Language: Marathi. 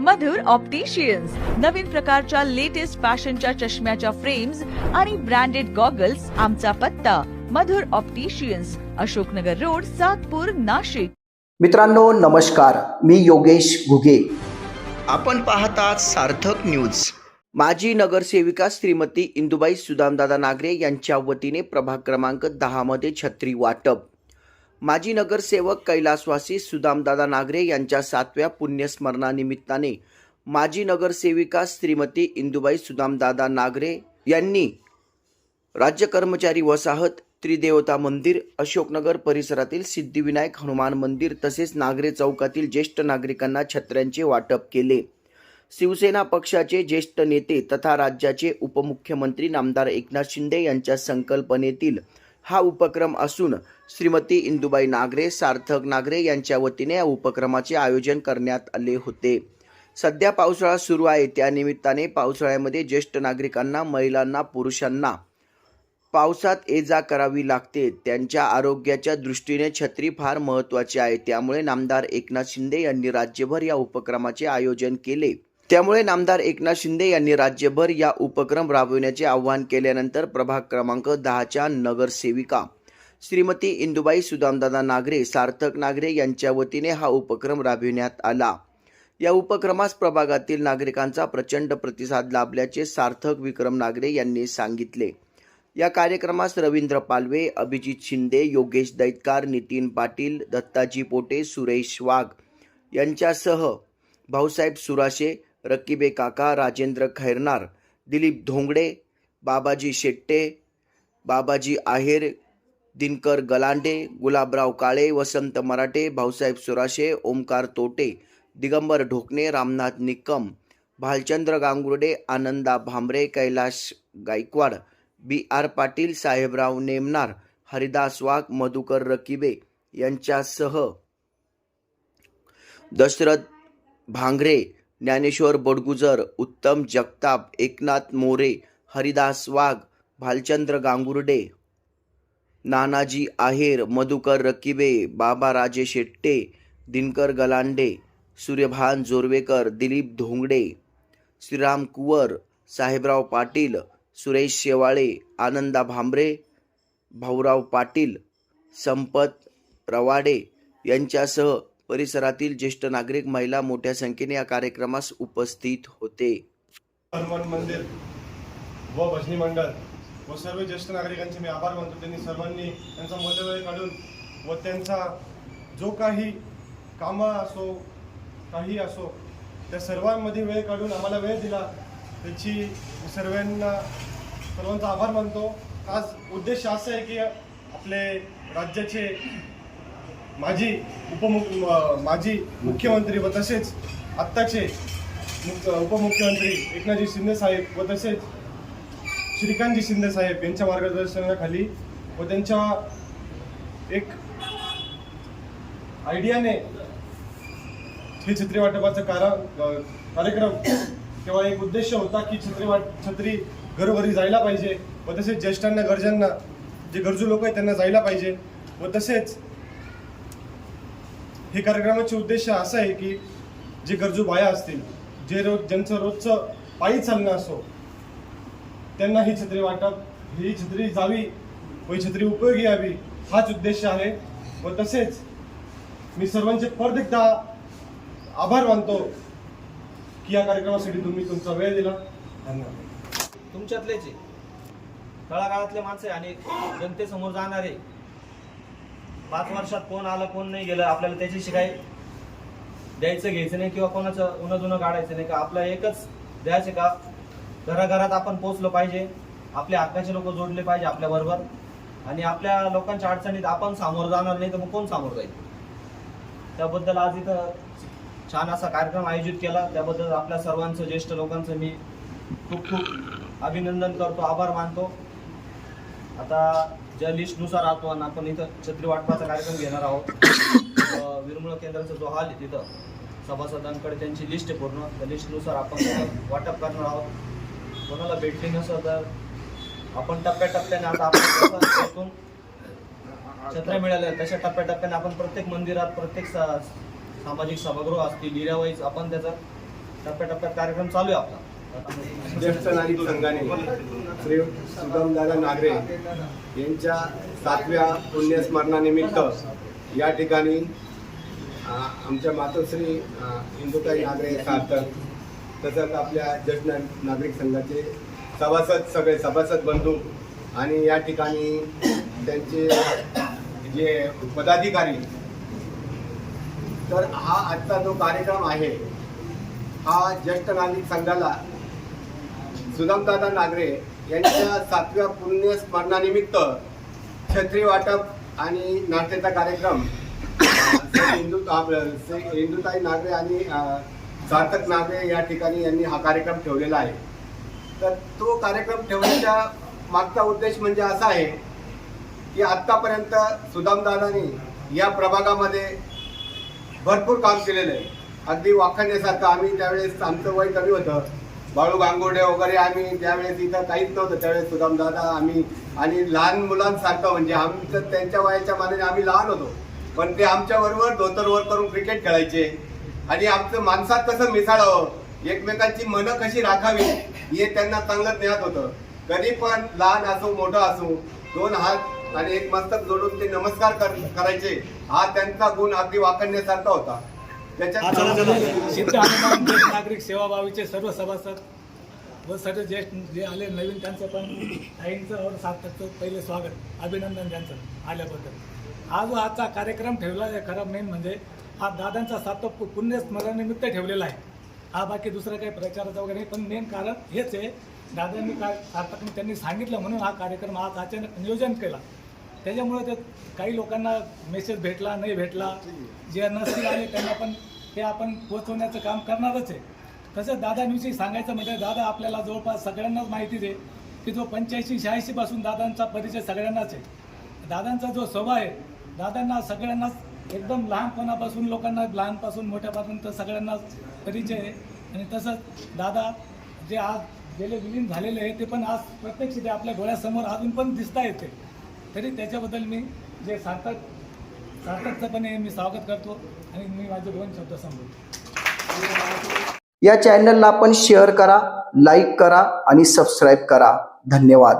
मधुर ऑप्टिशियन्स नवीन प्रकारच्या लेटेस्ट फॅशनच्या चष्म्याच्या फ्रेम्स आणि ब्रँडेड गॉगल्स आमचा पत्ता. Madhur opticians Ashoknagar road Satpur Nashik. मित्रांनो नमस्कार. मी योगेश घुगे. आपण पाहतात सार्थक न्यूज माजी नगरसेविका श्रीमती इंदुबाई सुदामदादा नागरे यांच्या वतीने प्रभाग क्रमांक दहामध्ये छत्री वाटप. माजी नगरसेवक कैलासवासी सुदामदादा नागरे यांच्या सातव्या पुण्यस्मरणानिमित्ताने माजी नगरसेविका श्रीमती इंदुबाई सुदामदादा नागरे यांनी राज्य कर्मचारी वसाहत त्रिदेवता मंदिर अशोकनगर परिसरातील सिद्धिविनायक हनुमान मंदिर तसेच नागरे चौकातील ज्येष्ठ नागरिकांना छत्र्यांचे वाटप केले. शिवसेना पक्षाचे ज्येष्ठ नेते तथा राज्याचे उपमुख्यमंत्री नामदार एकनाथ शिंदे यांच्या संकल्पनेतील हा उपक्रम असून श्रीमती इंदुबाई नागरे सार्थक नागरे यांच्या वतीने या उपक्रमाचे आयोजन करण्यात आले होते. सध्या पावसाळा सुरू आहे. त्यानिमित्ताने पावसाळ्यामध्ये ज्येष्ठ नागरिकांना महिलांना पुरुषांना पावसात ये जा करावी लागते. त्यांच्या आरोग्याच्या दृष्टीने छत्री फार महत्त्वाची आहे. त्यामुळे नामदार एकनाथ शिंदे यांनी राज्यभर या उपक्रमाचे आयोजन केले. त्यामुळे नामदार एकनाथ शिंदे यांनी राज्यभर या उपक्रम राबविण्याचे आवाहन केल्यानंतर प्रभाग क्रमांक दहाच्या नगरसेविका श्रीमती इंदुबाई सुदामदादा नागरे सार्थक नागरे यांच्या वतीने हा उपक्रम राबविण्यात आला. या उपक्रमास प्रभागातील नागरिकांचा प्रचंड प्रतिसाद लाभल्याचे सार्थक विक्रम नागरे यांनी सांगितले. या कार्यक्रमास रवींद्र पालवे अभिजित शिंदे योगेश दैतकार नितीन पाटील दत्ताजी पोटे सुरेश वाघ यांच्यासह भाऊसाहेब सुराशे रकीबे काका राजेंद्र खैरनार दिलीप धोंगडे बाबाजी शेट्टे बाबाजी आहेर दिनकर गलांडे गुलाबराव काळे वसंत मराठे भाऊसाहेब सुराशे ओमकार तोटे दिगंबर ढोकणे रामनाथ निकम भालचंद्र गांगुर्डे आनंदा भांबरे कैलाश गायकवाड बी आर पाटील साहेबराव नेमनार हरिदास वाघ मधुकर रकिबे यांच्यासह दशरथ भांगरे ज्ञानेश्वर बडगुजर उत्तम जगताप एकनाथ मोरे हरिदास वाघ भालचंद्र गांगुर्डे नानाजी आहेर मधुकर रकिबे बाबा राजे शेट्टे दिनकर गलांडे सूर्यभान जोरवेकर दिलीप धोंगडे श्रीराम कुवर साहेबराव पाटील सुरेश शेवाळे आनंदा भांबरे भाऊराव पाटील संपत रवाडे यांच्यासह परिसरातील ज्येष्ठ नागरिक महिला मोठ्या संख्येने या कार्यक्रमास उपस्थित होते. हनुमान मंदिर व भजनी मंडळ व सर्व ज्येष्ठ नागरिकांचे मी आभार मानतो. त्यांनी सर्वांनी त्यांचा मदत वेळ काढून व त्यांचा जो काही कामं असो काही असो त्या सर्वांमध्ये वेळ काढून आम्हाला वेळ दिला. त्याची सर्वांना सर्वांचा आभार मानतो. आज उद्देश असा आहे की आपले राज्याचे माजी उपमुख माजी मुख्यमंत्री व तसेच आत्ताचे उपमुख्यमंत्री एकनाथजी शिंदे साहेब व तसेच श्रीकांतजी शिंदे साहेब यांच्या मार्गदर्शनाखाली व त्यांच्या एक आयडियाने हे छत्री वाटपाचा कारा कार्यक्रम किंवा एक उद्देश होता की छत्री वाट छत्री घरोघरी जायला पाहिजे व तसेच ज्येष्ठांना गरजांना जे गरजू लोक आहेत त्यांना जायला पाहिजे व तसेच हे कार्यक्रमाचे उद्देश असा आहे की जे गरजू बाया असतील जे रोज ज्यांचं रोजचं पायी चालणं असो त्यांना ही छत्री वाटप ही छत्री जावी व ही छत्री उपयोगी यावी हाच उद्देश आहे व तसेच मी सर्वांचे परत एकदा आभार मानतो की या कार्यक्रमासाठी तुम्ही तुमचा वेळ दिला. धन्यवाद. तुमच्यातलेच आहे. तळागाळातले माणसे आणि जनतेसमोर जाणारे पाच वर्षात कोण आलं कोण नाही गेलं आपल्याला त्याच्याशी काही द्यायचं घ्यायचं नाही किंवा कोणाचं उन्हा जुनं काढायचं नाही. का आपलं एकच द्यायचं का? घराघरात आपण पोचलो पाहिजे. आपल्या हक्काचे लोक जोडले पाहिजे आपल्या बरोबर. आणि आपल्या लोकांच्या अडचणीत आपण सामोरं जाणार नाही तर मग कोण सामोरं जाईल? त्याबद्दल आज इथं छान असा कार्यक्रम आयोजित केला. त्याबद्दल आपल्या सर्वांचं ज्येष्ठ लोकांचं मी खूप खूप अभिनंदन करतो आभार मानतो. आता ज्या लिस्टनुसार आपण आपण इथं छत्री वाटपाचा कार्यक्रम घेणार आहोत विरमुळ केंद्राचा जो हॉल आहे तिथं सभासदांकडे त्यांची लिस्ट आहे पूर्ण. त्या लिस्टनुसार आपण वाटप करणार आहोत. कोणाला भेटली नसेल तर आपण टप्प्याटप्प्याने आता आपण छत्र्या मिळाल्या तशा टप्प्याटप्प्याने आपण प्रत्येक मंदिरात प्रत्येक सामाजिक सभागृह असतील एरिया आपण त्याचा टप्प्याटप्प्यात कार्यक्रम चालू आहे आपला. ज्येष्ठ नागरिक संघाने श्री सुगमदादा नागरे यांच्या सातव्या पुण्यस्मरणानिमित्त या ठिकाणी आमच्या मातोश्री अ, इंदुताई नागरे सार्थक तसंच आपल्या ज्येष्ठ नागरिक संघाचे सभासद सगळे सभासद बंधू आणि या ठिकाणी त्यांचे जे पदाधिकारी. तर हा आजचा जो कार्यक्रम आहे हा ज्येष्ठ नागरिक संघाला सुदामदादा नागरे यांच्या सातव्या पुण्य स्मरणानिमित्त छत्री वाटप आणि नाट्याचा कार्यक्रम हिंदू हिंदुताई नागरे आणि सार्थक नागरे या ठिकाणी यांनी हा कार्यक्रम ठेवलेला आहे. तर तो कार्यक्रम ठेवण्याच्या मागचा उद्देश म्हणजे असा आहे की आत्तापर्यंत सुदामदादांनी या प्रभागामध्ये भरपूर काम केलेलं आहे. अगदी वाखाण्यासारखं आम्ही त्यावेळेस आमचं वय कमी होतं. बाळू गांगोडे वगैरे आम्ही त्यावेळेस इथं काहीच नव्हतं त्यावेळेस सुदाम दादा आम्ही आणि लहान मुलांसारखं म्हणजे आमचं त्यांच्या वयाच्या मानाने आम्ही लहान होतो. पण ते आमच्याबरोबर धोतरवर करून क्रिकेट खेळायचे. आणि आमचं माणसात कसं मिसाळावं एकमेकांची मनं कशी राखावी हे त्यांना चांगलं ज्ञात होतं. कधी पण लहान असो मोठं असो दोन हात आणि एक मस्तक जोडून ते नमस्कार करायचे. हा त्यांचा गुण अगदी वाकडण्यासारखा होता. सिद्ध हनुमान ज्येष्ठ नागरिक सेवाभावीचे सर्व सभासद व सर्व ज्येष्ठ जे आले नवीन त्यांचं पण ताईंचं और सार्थकचं पहिले स्वागत अभिनंदन त्यांचं आल्याबद्दल. हा जो आजचा कार्यक्रम ठेवला आहे खरं मेन म्हणजे हा दादांचा सातो पुण्यस्मरणानिमित्त ठेवलेला आहे. हा बाकी दुसरं काही प्रचाराचा वगैरे नाही पण मेन कारण हेच आहे दादांनी काय सार्थकने त्यांनी सांगितलं म्हणून हा कार्यक्रम आज अचानक नियोजन केला. त्याच्यामुळे ते काही लोकांना मेसेज भेटला नाही भेटला. जे नसतील आले त्यांना पण ते आपण पोचवण्याचं काम करणारच आहे. तसंच दादांविषयी सांगायचं म्हणजे दादा आपल्याला जवळपास सगळ्यांनाच माहितीच आहे की जो पंच्याऐंशी शहाऐंशीपासून दादांचा परिचय सगळ्यांनाच आहे. दादांचा जो स्वभाव आहे दादांना सगळ्यांनाच एकदम लहानपणापासून लोकांना लहानपासून मोठ्यापासून तर सगळ्यांनाच परिचय आहे. आणि तसंच दादा जे आज गेले विलीन झालेले आहे ते पण आज प्रत्यक्ष ते आपल्या डोळ्यासमोर अजून पण दिसता येते. तरी त्याच्याबद्दल मी जे सातत सातत्यपणे मी स्वागत करतो आणि मी माझे दोन शब्द सांगतो या चॅनलला आपण शेअर करा लाईक करा आणि सबस्क्राईब करा. धन्यवाद.